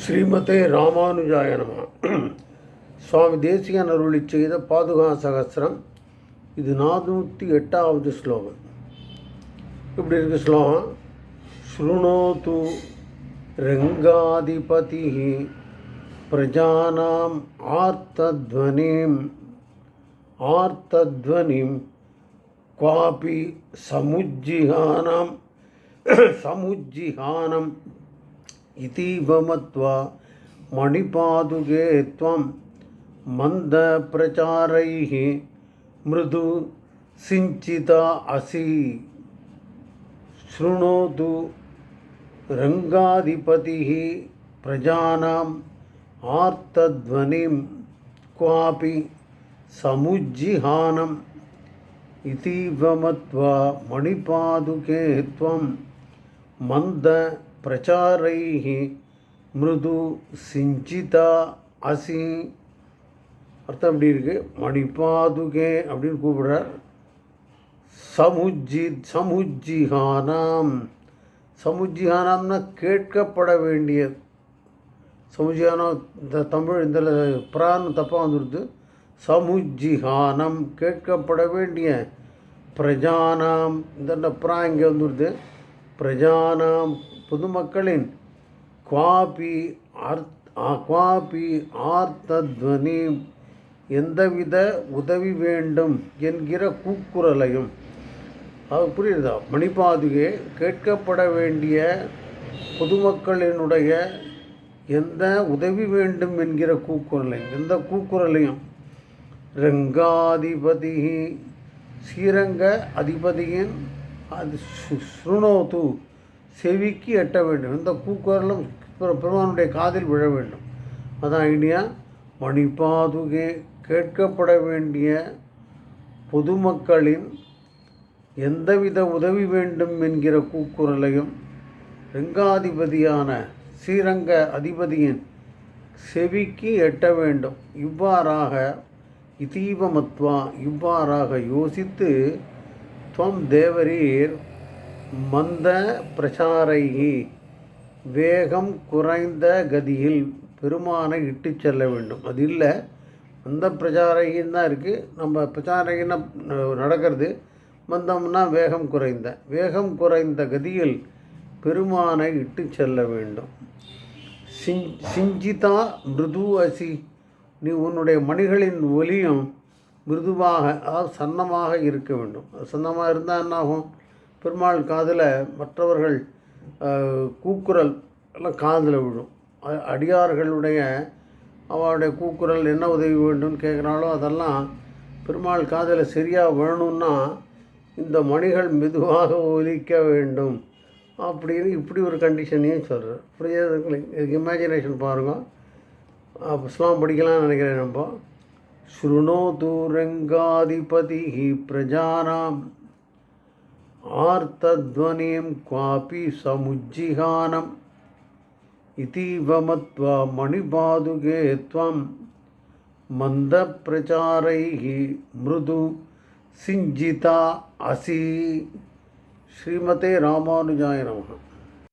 ஸ்ரீமதே ராமானுஜாய நம சுவாமி தேசிகன் அருளி செய்த பாதுகா சகசிரம் இது நானூற்றி எட்டாவது ஸ்லோகம் இப்படி இருக்கு ஸ்லோகம் ஸ்ருணோது ரங்காதிபதி பிரஜானாம் ஆர்த்தத்வனிம் ஆர்த்தத்வனிம் क्वापि समुज्जिहानं समुज्जिहानम् इतीव मत्वा मणिपादुके त्वं मन्दप्रचारैः मृदु सिञ्चिता असि शृणोतु रङ्गाधिपतिः प्रजानाम् आर्तध्वनिं क्वापि समुज्जिहानम् इतीव मत्वा मणिपादुके त्वं मन्दप्रचारैः மிருது சிஞ்சிதா அசி அர்த்தம் எப்படி இருக்கு மணிபாதுகே அப்படின்னு கூப்பிடுறார் சமுஜ்ஜி சமுஜ்ஜிஹானாம் சமுஜ்ஜிஹானாம்னா கேட்கப்பட வேண்டிய சமுஜ்ஜிஹானம் இந்த தமிழ் இந்த பிரான் தப்பாக வந்துடுது சமுஜ்ஜிஹானம் கேட்கப்பட வேண்டிய பிரஜானாம் இந்த பிரா இங்கே வந்துடுது பிரஜானாம் பொதுமக்களின் குவாபி அர்த் குவாபி ஆர்த்தத்வனி எந்தவித உதவி வேண்டும் என்கிற கூக்குரலையும் அது புரியுதா? மணிபாதுகே கேட்கப்பட வேண்டிய பொதுமக்களினுடைய எந்த உதவி வேண்டும் என்கிற கூக்குரலையும் எந்த கூக்குரலையும்? ரங்காதிபதி ஸ்ரீரங்க அதிபதியின் அது ஸ்ருணோது செவிக்கு எட்ட வேண்டும். இந்த கூக்குரலும் பெருமானுடைய காதில் விழ வேண்டும். அதான் ஐடியா. மணிப்பாதுகே கேட்கப்பட வேண்டிய பொதுமக்களின் எந்தவித உதவி வேண்டும் என்கிற கூக்குரலையும் ரங்காதிபதியான ஸ்ரீரங்க அதிபதியின் செவிக்கு எட்ட வேண்டும். இவ்வாறாக இதீவமத்வா இவ்வாறாக யோசித்து துவம் தேவரீர் மந்த பிரச்சாரைகி வேகம் குறைந்த கதியில் பெருமானை இட்டு செல்ல வேண்டும். அது இல்லை மந்த பிரச்சாரகின்னு தான் இருக்குது நம்ம பிரச்சாரகின்னா நடக்கிறது மந்தம்னா வேகம் குறைந்த. வேகம் குறைந்த கதியில் பெருமானை இட்டு செல்ல வேண்டும். சிஞ் சிஞ்சிதா மிருது அசி. நீ உன்னுடைய மணிகளின் ஒலியும் மிருதுவாக அதாவது சன்னமாக இருக்க வேண்டும். சன்னமாக இருந்தால் என்ன ஆகும் பெருமாள் காதில் மற்றவர்கள் கூக்குரல் எல்லாம் காதில் விழும். அடியார்களுடைய அவளுடைய கூக்குரல் என்ன உதவி வேண்டும்னு கேட்குறாளோ அதெல்லாம் பெருமாள் காதில் சரியாக வேணும்னா இந்த மணிகள் மெதுவாக ஒலிக்க வேண்டும் அப்படின்னு இப்படி ஒரு கண்டிஷனையும் சொல்கிறார் இதுக்கு இமேஜினேஷன் பாருங்கள் புஸ்லாம் படிக்கலாம்னு நினைக்கிறேன் நம்ம. ஸ்ருணோது தூரங்காதிபதி பிரஜானாம். आर्तध्वनिं क्वापि समुज्जिहानम् इतीव मत्वा मणिपादुके त्वं मन्दप्रचारैः मृदु सिञ्जिता असि श्रीमते रामानुजाय नमः